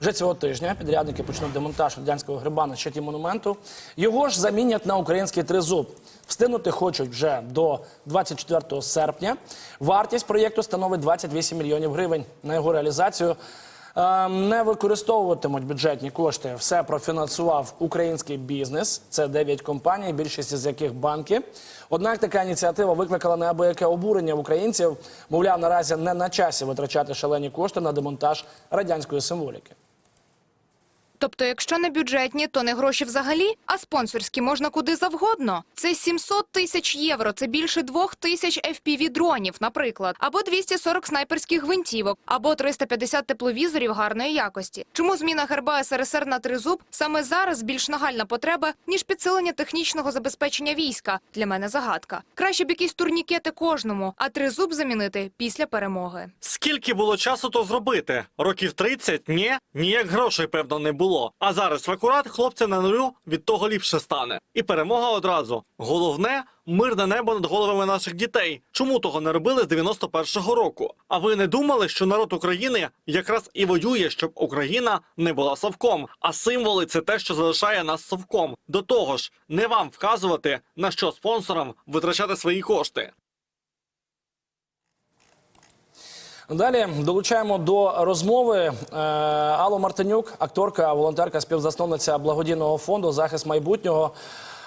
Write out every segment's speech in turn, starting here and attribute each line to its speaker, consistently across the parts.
Speaker 1: Вже цього тижня підрядники почнуть демонтаж радянського гриба на щиті монументу. Його ж замінять на український тризуб. Встигнути хочуть вже до 24 серпня. Вартість проєкту становить 28 мільйонів гривень. На його реалізацію е, не використовуватимуть бюджетні кошти. Все профінансував український бізнес. Це 9 компаній, більшість з яких банки. Однак така ініціатива викликала неабияке обурення в українців. Мовляв, наразі не на часі витрачати шалені кошти на демонтаж радянської символіки.
Speaker 2: Тобто, якщо не бюджетні, то не гроші взагалі, а спонсорські можна куди завгодно. Це 700 тисяч євро, це більше двох тисяч FPV-дронів, наприклад, або 240 снайперських гвинтівок, або 350 тепловізорів гарної якості. Чому зміна герба СРСР на тризуб саме зараз більш нагальна потреба, ніж підсилення технічного забезпечення війська? Для мене загадка. Краще б якісь турнікети кожному, а тризуб замінити після перемоги.
Speaker 3: Скільки було часу то зробити? Років 30? Ні? Ніяк грошей, певно, не було. А зараз в акурат хлопця на нулю від того ліпше стане. І перемога одразу. Головне мирне небо над головами наших дітей. Чому того не робили з 91-го року? А ви не думали, що народ України якраз і воює, щоб Україна не була совком? А символи це те, що залишає нас совком. До того ж, не вам вказувати на що спонсорам витрачати свої кошти.
Speaker 1: Далі долучаємо до розмови е, Аллу Мартинюк, акторка, волонтерка, співзасновниця благодійного фонду Захист майбутнього.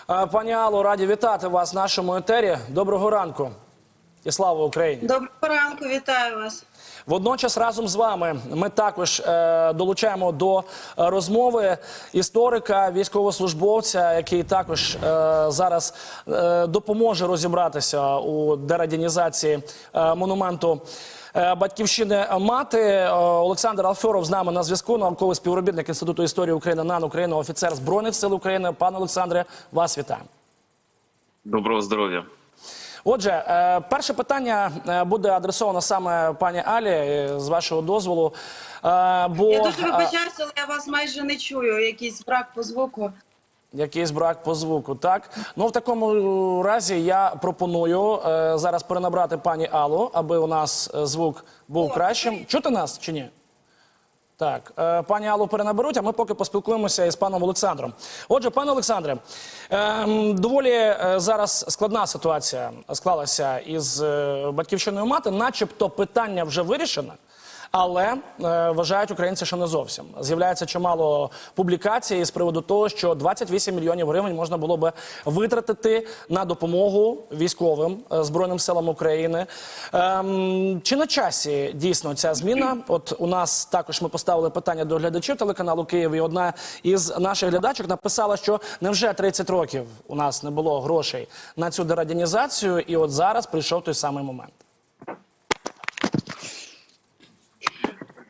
Speaker 1: Е, пані Алло, раді вітати вас в нашому етері. Доброго ранку і слава Україні!
Speaker 4: Доброго ранку, вітаю вас.
Speaker 1: Водночас разом з вами ми також е, долучаємо до е, розмови історика, військовослужбовця, який також е, зараз е, допоможе розібратися у дерадянізації е, монументу. е, Батьківщини мати Е, Олександр Алферов з нами на зв'язку. Науковий співробітник інституту історії України НАН України, офіцер збройних сил України. Пане Олександре, вас вітаємо.
Speaker 5: Доброго здоров'я.
Speaker 1: Отже, е, перше питання е, буде адресовано саме пані Алі, е, з вашого дозволу. Бо
Speaker 4: Я дуже вибачаюся, але я вас майже не чую. Якийсь брак по звуку.
Speaker 1: якийсь брак по звуку, так ну в такому разі я пропоную зараз перенабрати пані Аллу, аби у нас звук був
Speaker 4: О,
Speaker 1: кращим. Чути нас чи ні? Так, е, пані Аллу перенаберуть, а ми поки поспілкуємося із паном Олександром. Отже, пане Олександре, е, доволі е, зараз складна ситуація склалася із е, батьківщиною мати, начебто питання вже вирішене. Але е, вважають українці, що не зовсім з'являється чимало публікацій з приводу того, що 28 мільйонів гривень можна було би витратити на допомогу військовим е, збройним силам України. Ем, чи на часі дійсно ця зміна? От у нас також ми поставили питання до глядачів телеканалу Київ. І одна із наших глядачок написала, що невже 30 років у нас не було грошей на цю дерадянізацію, і от зараз прийшов той самий момент.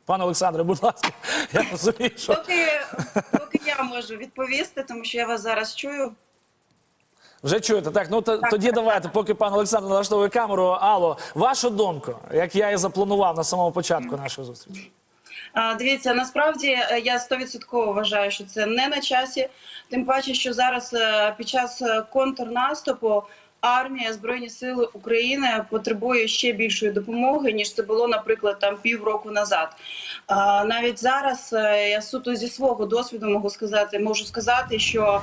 Speaker 1: Пане Олександре, будь ласка, я розумію, що
Speaker 4: Поки, поки я можу відповісти, тому що я вас зараз чую.
Speaker 1: вже чуєте. Так, ну то, тоді давайте, поки пан Олександр налаштовує камеру. Алло, вашу думку, як я і запланував на самому початку нашої зустрічі.
Speaker 4: Дивіться, насправді е, я стовідсотково вважаю, що це не на часі. Тим паче, що зараз е, під час е, контрнаступу армія збройні сили України потребує ще більшої допомоги ніж це було, наприклад, там півроку назад. А, Навіть зараз е, я суто зі свого досвіду можу сказати, можу сказати, що.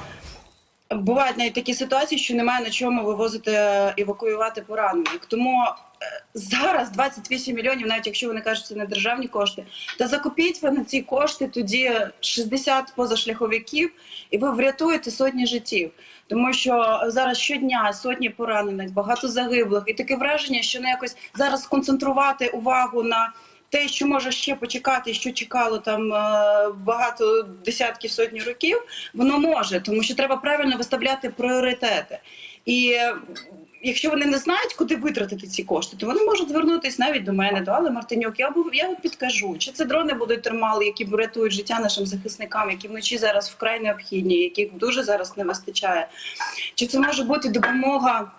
Speaker 4: Бувають навіть такі ситуації, що немає на чому вивозити е, евакуювати поранених. Тому е, зараз 28 мільйонів, навіть якщо вони кажуть, це не державні кошти, та закупіть ви на ці кошти тоді 60 позашляховиків, і ви врятуєте сотні життів. Тому що зараз щодня сотні поранених, багато загиблих, і таке враження, що не якось зараз сконцентрувати увагу на те, що може ще почекати, що чекало там е, багато десятків сотні років, воно може, тому що треба правильно виставляти пріоритети. І якщо вони не знають, куди витратити ці кошти, то вони можуть звернутися навіть до мене, до Алли Мартинюк. Я я підкажу, чи це дрони будуть термали, які врятують життя нашим захисникам, які вночі зараз вкрай необхідні, яких дуже зараз не вистачає. Чи це може бути допомога?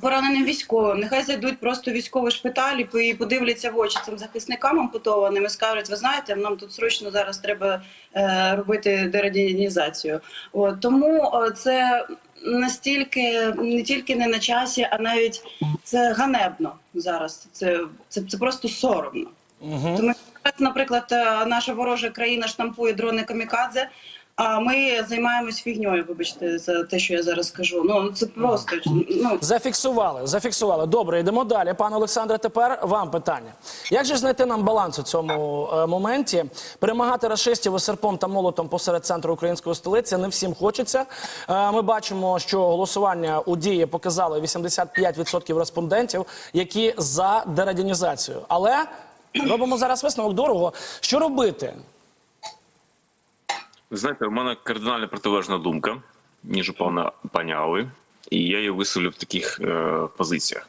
Speaker 4: Пораненим військовим, нехай зайдуть просто військовий шпиталь і подивляться в очі цим захисникам ампутованим і скажуть, ви знаєте, нам тут срочно зараз треба е, робити дерадіонізацію. От тому е, це настільки не тільки не на часі, а навіть це ганебно зараз. Це це, це просто соромно.
Speaker 1: Угу.
Speaker 4: Тому наприклад, е, наша ворожа країна штампує дрони камікадзе. А ми займаємось фігньою, вибачте, за те, що я зараз скажу. Ну це просто ну
Speaker 1: Зафіксували, зафіксували. Добре, йдемо далі. Пане Олександре, тепер вам питання. Як же знайти нам баланс у цьому е, моменті? Перемагати рашистів серпом та молотом посеред центру української столиці не всім хочеться. Е, ми бачимо, що голосування у дії показали 85% респондентів, які за дерадянізацію. Але робимо зараз висновок дорого. Що робити?
Speaker 5: Знаєте, у мене кардинально протилежна думка, ніж у пана пані Али, і я її висловлю в таких е, позиціях.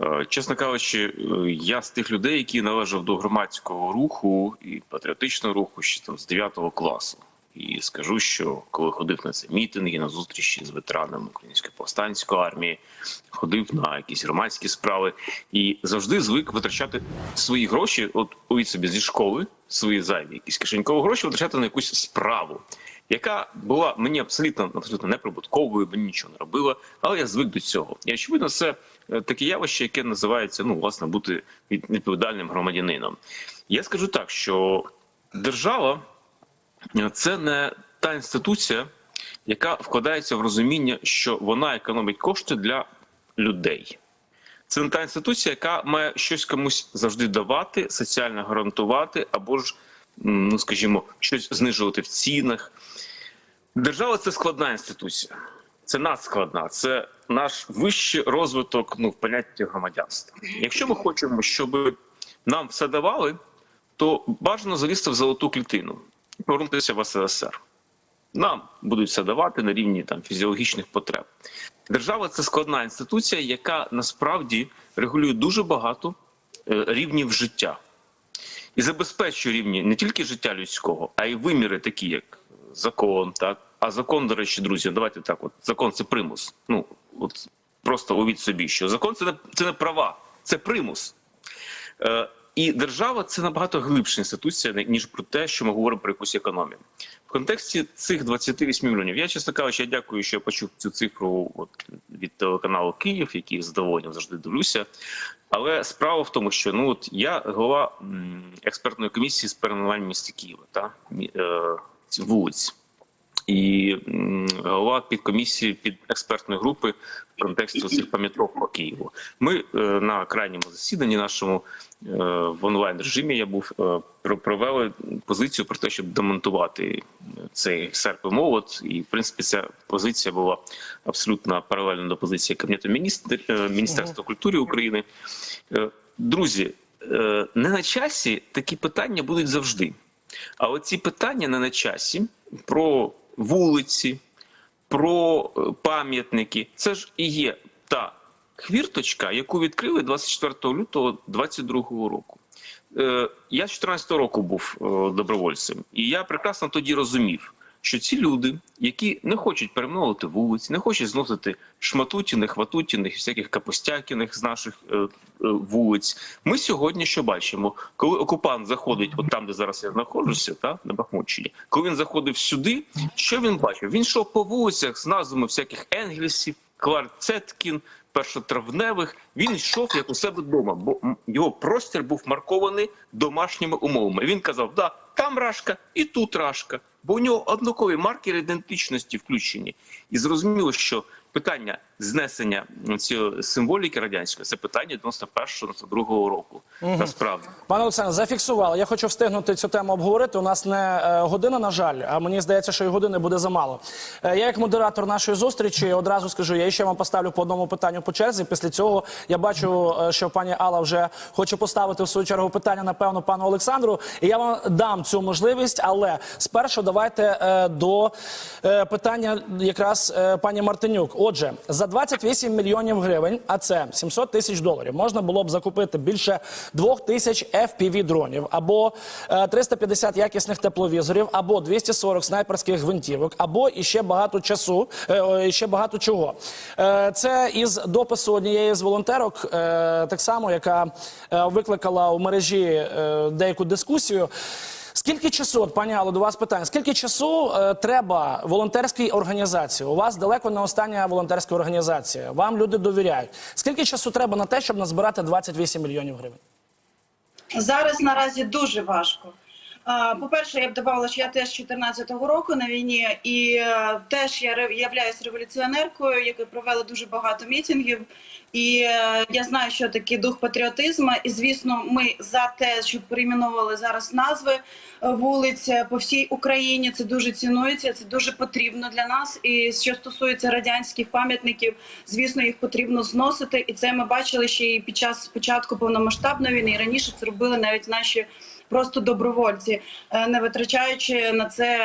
Speaker 5: Е, чесно кажучи, е, я з тих людей, які належав до громадського руху і патріотичного руху ще там з 9 класу. І скажу, що коли ходив на ці мітинги, на зустрічі з ветеранами української повстанської армії, ходив на якісь громадські справи і завжди звик витрачати свої гроші. От уявіть собі зі школи свої зайві, якісь кишенькові гроші витрачати на якусь справу, яка була мені абсолютно абсолютно неприбутковою, мені нічого не робила, але я звик до цього. І очевидно, це е, таке явище, яке називається ну власне бути від- відповідальним громадянином. Я скажу так, що держава це не та інституція, яка вкладається в розуміння, що вона економить кошти для людей. Це не та інституція, яка має щось комусь завжди давати, соціально гарантувати, або ж, ну скажімо, щось знижувати в цінах. Держава це складна інституція, це надскладна, це наш вищий розвиток ну, в понятті громадянства. Якщо ми хочемо, щоб нам все давали, то бажано залізти в золоту клітину повернутися в СРСР. Нам будуть все давати на рівні там фізіологічних потреб. Держава це складна інституція, яка насправді регулює дуже багато е, рівнів життя і забезпечує рівні не тільки життя людського, а й виміри, такі як закон, так а закон, до речі, друзі, давайте так. От закон це примус. Ну от просто уявіть собі, що закон це не це не права, це примус. Е, і держава це набагато глибша інституція, ніж про те, що ми говоримо про якусь економію. В контексті цих 28 мільйонів. Я чесно кажучи, я дякую, що я почув цю цифру от, від телеканалу Київ, який з задоволенням завжди дивлюся. Але справа в тому, що ну от я голова експертної комісії з перейменування міста Києва та е, вулиць. І голова підкомісії під експертної групи в контексті цих пам'яток по Києву. Ми е, на крайньому засіданні нашому е, в онлайн режимі я був е, про- провели позицію про те, щоб демонтувати цей серп і молот. І в принципі ця позиція була абсолютно паралельна до позиції Кабінету міністр, Міністерства культури України. Друзі, не на часі такі питання будуть завжди. А оці питання не на часі про вулиці, про е, пам'ятники. Це ж і є та хвірточка, яку відкрили 24 лютого 2022 року. Е, Я з 14 року був е, добровольцем, і я прекрасно тоді розумів, що ці люди, які не хочуть перейменовувати вулиці, не хочуть зносити шматутіних, ватутіних, всяких капустякіних з наших е, е, вулиць. Ми сьогодні що бачимо, коли окупант заходить, от там, де зараз я знаходжуся, та на Бахмутчині, коли він заходив сюди, що він бачив? Він йшов по вулицях з назвами всяких енгельсів, Кларк Цеткін, першотравневих. Він йшов як у себе вдома, бо його простір був маркований домашніми умовами. Він казав: да, там рашка і тут рашка, бо у нього однакові маркери ідентичності включені. І зрозуміло, що питання знесення цієї символіки радянської це питання 91-92 року. Насправді.
Speaker 1: Пане Олександре, зафіксували. Я хочу встигнути цю тему обговорити. У нас не е, година, на жаль, а мені здається, що і години буде замало. Е, я, як модератор нашої зустрічі, одразу скажу, я ще вам поставлю по одному питанню по черзі. Після цього я бачу, е, що пані Алла вже хоче поставити в свою чергу питання, напевно, пану Олександру. І я вам дам цю можливість, але спершу давайте до питання якраз пані Мартинюк. Отже, за 28 мільйонів гривень, а це 700 тисяч доларів, можна було б закупити більше 2 тисяч fpv дронів або е, 350 якісних тепловізорів, або 240 снайперських гвинтівок, або іще багато часу, е, іще багато чого. Е, Це із допису однієї з волонтерок, е, так само, яка е, викликала у мережі е, деяку дискусію. Скільки часу, от, пані Алло, до вас питання, скільки часу е, треба волонтерській організації? У вас далеко не остання волонтерська організація. Вам люди довіряють. Скільки часу треба на те, щоб назбирати 28 мільйонів гривень?
Speaker 4: Зараз наразі дуже важко. По-перше, я б додавала, що я теж з 14-го року на війні, і е, теж я являюсь революціонеркою, яка провела дуже багато мітингів. І е, я знаю, що таке дух патріотизму. І звісно, ми за те, щоб перейменовували зараз назви е, вулиць по всій Україні. Це дуже цінується, це дуже потрібно для нас. І що стосується радянських пам'ятників, звісно, їх потрібно зносити. І це ми бачили ще і під час початку повномасштабної війни. І раніше це робили навіть наші. Просто добровольці, е, не витрачаючи на це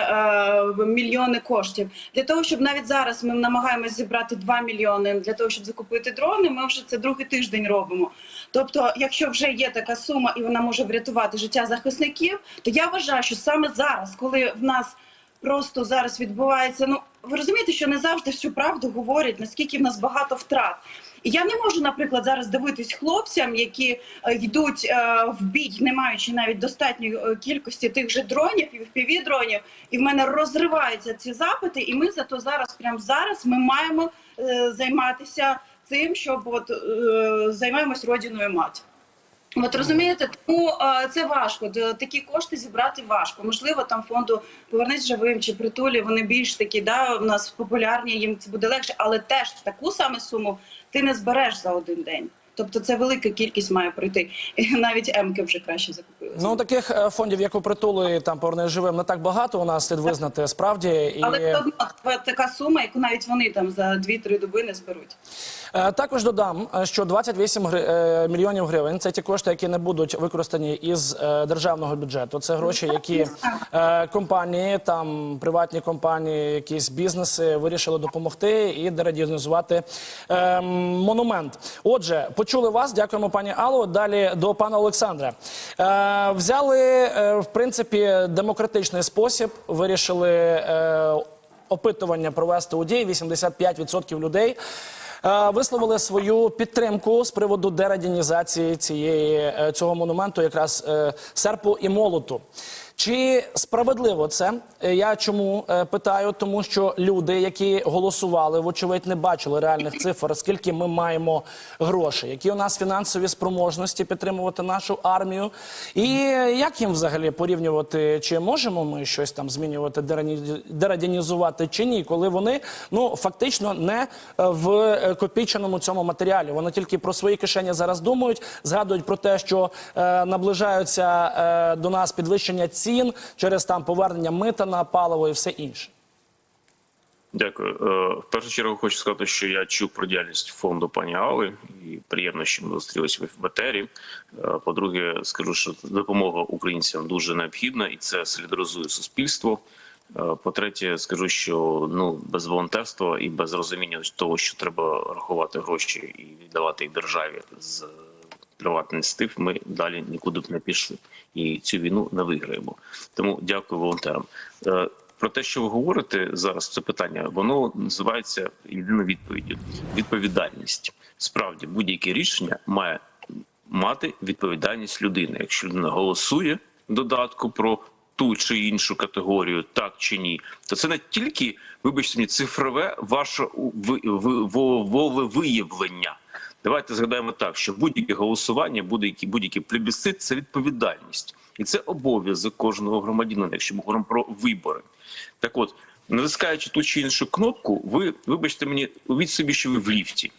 Speaker 4: е, мільйони коштів для того, щоб навіть зараз ми намагаємось зібрати 2 мільйони для того, щоб закупити дрони. Ми вже це другий тиждень робимо. Тобто, якщо вже є така сума і вона може врятувати життя захисників, то я вважаю, що саме зараз, коли в нас просто зараз відбувається, ну ви розумієте, що не завжди всю правду говорять, наскільки в нас багато втрат. І я не можу, наприклад, зараз дивитись хлопцям, які е, йдуть е, в бій, не маючи навіть достатньої е, кількості тих же дронів і впіві дронів, і в мене розриваються ці запити. І ми зато зараз, прямо зараз, ми маємо е, займатися цим, щоб от е, займаємось родиною мать. От розумієте, тому е, це важко. Такі кошти зібрати важко. Можливо, там фонду повернись живим чи притулі. Вони більш такі, да, у нас популярні, їм це буде легше, але теж таку саме суму ти не збереш за один день. Тобто це велика кількість має пройти. І навіть емки вже краще закупили.
Speaker 1: Ну таких е, фондів, як у притули, там повернись живим, не так багато. У нас слід визнати справді і
Speaker 4: Але одно така сума, яку навіть вони там за 2-3 доби не зберуть.
Speaker 1: Е, Також додам, е, що 28 гри- е, мільйонів гривень це ті кошти, які не будуть використані із державного бюджету. Це гроші, які компанії, там приватні компанії, якісь бізнеси вирішили допомогти і дерадіонізувати монумент. Отже, почули вас. Дякуємо, пані Алло. Далі до пана Олександра. Взяли в принципі демократичний спосіб, вирішили. Опитування провести у дії 85% людей висловили свою підтримку з приводу дерадінізації цієї е, цього монументу, якраз е, серпу і молоту. Чи справедливо це? Е, Я чому е, питаю? Тому що люди, які голосували, вочевидь, не бачили реальних цифр, скільки ми маємо грошей, які у нас фінансові спроможності підтримувати нашу армію, і як їм взагалі порівнювати, чи можемо ми щось там змінювати, дерадянізувати чи ні, коли вони ну фактично не е, в копійчаному цьому матеріалі. Вони тільки про свої кишені зараз думають, згадують про те, що е, наближаються е, до нас підвищення цін через там повернення мита на паливо і все інше.
Speaker 5: Дякую. Е, В першу чергу хочу сказати, що я чув про діяльність фонду пані Али, і приємно, що ми зустрілися в етері. Е, По-друге, скажу, що допомога українцям дуже необхідна, і це солідаризує суспільство. Е, По-третє, скажу, що ну без волонтерства і без розуміння того, що треба рахувати гроші і віддавати їх державі з приватний стив, ми далі нікуди б не пішли і цю війну не виграємо. Тому дякую волонтерам. Е, Про те, що ви говорите зараз, це питання, воно називається єдиною відповіддю: відповідальність. Справді, будь-яке рішення має мати відповідальність людини. Якщо людина голосує додатку про ту чи іншу категорію, так чи ні, то це не тільки, вибачте мені, цифрове ваше волевиявлення. Давайте згадаємо так, що будь-яке голосування, будь-який будь-який плебісцит це відповідальність, і це обов'язок кожного громадянина, якщо ми говоримо про вибори. Так от, натискаючи ту чи іншу кнопку, ви вибачте мені, уявіть собі, що ви в ліфті.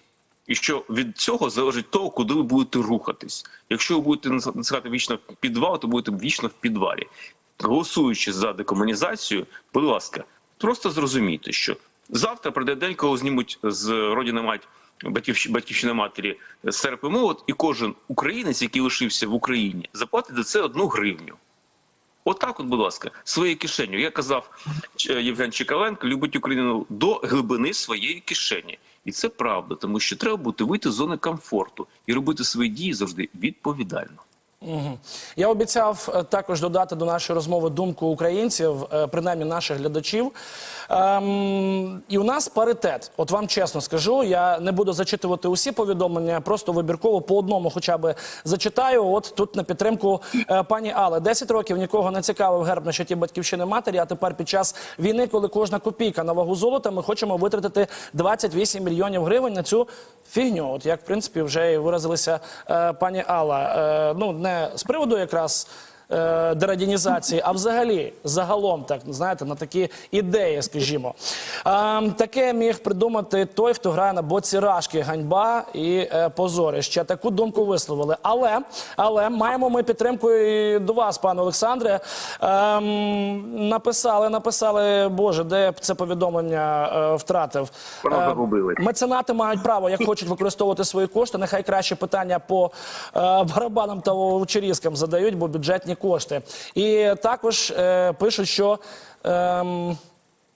Speaker 5: І що від цього залежить того, куди ви будете рухатись. Якщо ви будете натискати вічно в підвал, то будете вічно в підвалі. Голосуючи за декомунізацію, будь ласка, просто зрозумійте, що завтра прийде день, коли знімуть з родини мать батьківщина матері серп і молот, і кожен українець, який лишився в Україні, заплатить за це одну гривню. Отак, от, будь ласка, своєю кишеню. Я казав, Євген Чекаленко любить Україну до глибини своєї кишені. І це правда, тому що треба бути вийти з зони комфорту і робити свої дії завжди відповідально.
Speaker 1: Я обіцяв е, також додати до нашої розмови думку українців, е, принаймні наших глядачів. Ем, і у нас паритет. От вам чесно скажу, я не буду зачитувати усі повідомлення, просто вибірково по одному хоча б зачитаю. От тут на підтримку е, пані Але. 10 років нікого не цікавив герб на щиті батьківщини матері. А тепер під час війни, коли кожна копійка на вагу золота, ми хочемо витратити 28 мільйонів гривень на цю фігню. От як в принципі вже і виразилися е, пані Алла. Е, ну не з приводу якраз е, дерадінізації, а взагалі загалом, так знаєте, на такі ідеї, скажімо. Е, таке міг придумати той, хто грає на боці рашки, ганьба і е, позорище. Таку думку висловили. Але, але маємо ми підтримку і до вас, пане Олександре. Ем, написали, написали, Боже, де це повідомлення е, втратив. Е. Меценати мають право, як хочуть використовувати свої кошти. Нехай краще питання по е, барабанам та очерізкам задають, бо бюджетні кошти. І також е, пишуть, що. ем,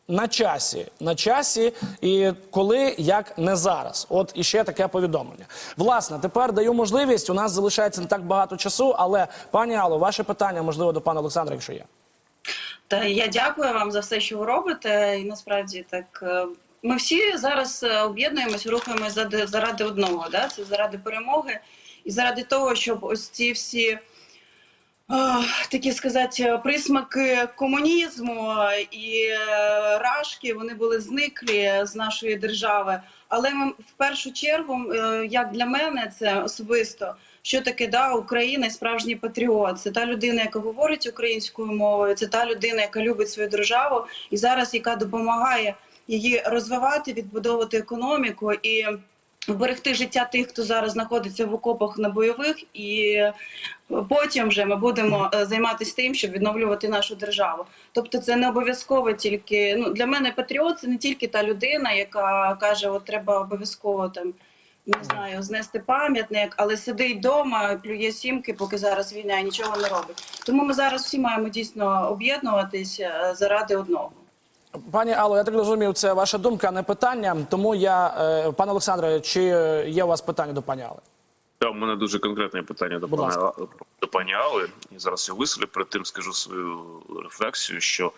Speaker 1: на часі, на часі, і коли, як не зараз. От іще таке повідомлення. Власне, тепер даю можливість. У нас залишається не так багато часу, але пані Алло, ваше питання можливо до пана Олександра, якщо є.
Speaker 4: Та я дякую вам за все, що ви робите. І насправді так е, ми всі зараз е, об'єднуємось, рухаємось заради, заради одного. Да? Це заради перемоги і заради того, щоб ось ці всі. Е, Такі сказати, присмаки комунізму і е, рашки вони були зниклі з нашої держави. Але ми в першу чергу, е, як для мене, це особисто, що таке да, Україна і справжній патріот. Це та людина, яка говорить українською мовою, це та людина, яка любить свою державу, і зараз яка допомагає її розвивати, відбудовувати економіку і вберегти життя тих, хто зараз знаходиться в окопах на бойових, і потім вже ми будемо е, займатися тим, щоб відновлювати нашу державу. Тобто, це не обов'язково тільки ну для мене патріот це не тільки та людина, яка каже, от треба обов'язково там. Не знаю, знести пам'ятник, але сидить вдома, плює сімки, поки зараз війна і нічого не робить. Тому ми зараз всі маємо дійсно об'єднуватися заради одного.
Speaker 1: Пані Алло, я так розумів, це ваша думка, а не питання. Тому я, е, пане Олександре, чи є у вас питання до пані Алли?
Speaker 5: Та, у мене дуже конкретне питання до
Speaker 1: Будь
Speaker 5: пана
Speaker 1: ласка.
Speaker 5: до пані Алли. І зараз я висловлю, перед тим скажу свою рефлексію, що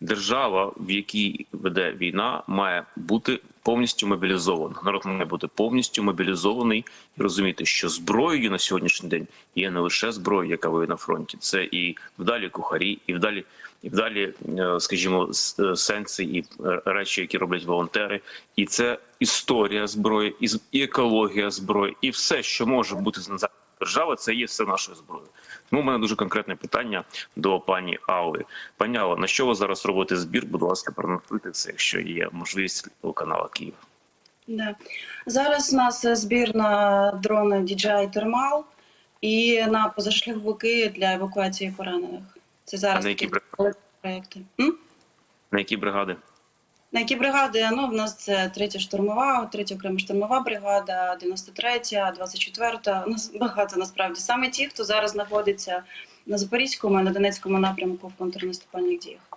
Speaker 5: держава, в якій веде війна, має бути повністю мобілізована. Народ має бути повністю мобілізований і розуміти, що зброєю на сьогоднішній день є не лише зброя, яка воює на фронті, це і вдалі кухарі, і вдалі. І вдалі, е, скажімо, е, сенси і е, речі, які роблять волонтери, і це історія зброї, і екологія зброї, і все, що може бути з держави, це є все нашою зброєю. Тому в мене дуже конкретне питання до пані Алли. Пані Алла, на що ви зараз робите збір? Будь ласка, пронотуйте це, якщо є можливість у канала Київ.
Speaker 4: Да. Зараз у нас збір на дрони DJI Thermal і на позашляховики для евакуації поранених. Це зараз
Speaker 5: на які бригади?
Speaker 4: проекти. М?
Speaker 5: На які бригади?
Speaker 4: На які бригади? Ну, в нас це третя штурмова, третя окрема штурмова бригада, 93-я, 24-та. У нас багато насправді. Саме ті, хто зараз знаходиться на Запорізькому на Донецькому напрямку в контрнаступальних діях.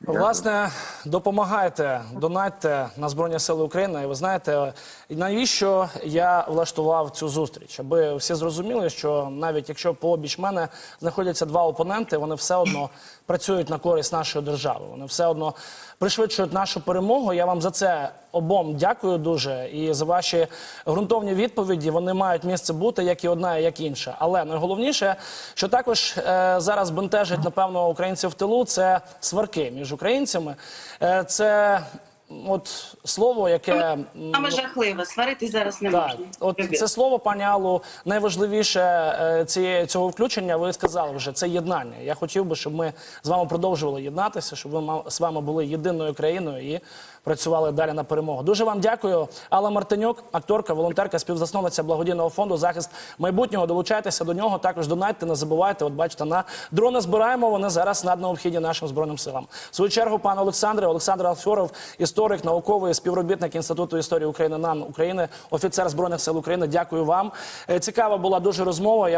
Speaker 1: Власне, допомагайте, донатьте на Збройні Сили України. І ви знаєте, навіщо я влаштував цю зустріч? Аби всі зрозуміли, що навіть якщо пообіч мене знаходяться два опоненти, вони все одно працюють на користь нашої держави. Вони все одно пришвидшують нашу перемогу. Я вам за це обом дякую дуже і за ваші ґрунтовні відповіді. Вони мають місце бути як і одна, як і інша. Але найголовніше, що також е, зараз бентежить напевно українців в тилу, це сварки між українцями. Е, це от слово, яке
Speaker 4: Саме жахливе, сваритись зараз не
Speaker 1: так,
Speaker 4: можна.
Speaker 1: от це слово, пані Аллу, найважливіше е, цієї цього включення. Ви сказали вже це єднання. Я хотів би, щоб ми з вами продовжували єднатися, щоб ви з вами були єдиною країною і працювали далі на перемогу. Дуже вам дякую. Алла Мартинюк, акторка, волонтерка, співзасновниця благодійного фонду захист майбутнього. Долучайтеся до нього. Також донайте, не забувайте. От бачите, на дрони збираємо. Вони зараз наднеобхідні нашим збройним силам. В свою чергу, пане Олександре, Олександр Алфьоров, історик, науковий співробітник інституту історії України НАН України, офіцер збройних сил України. Дякую вам. Е, Цікава була дуже розмова.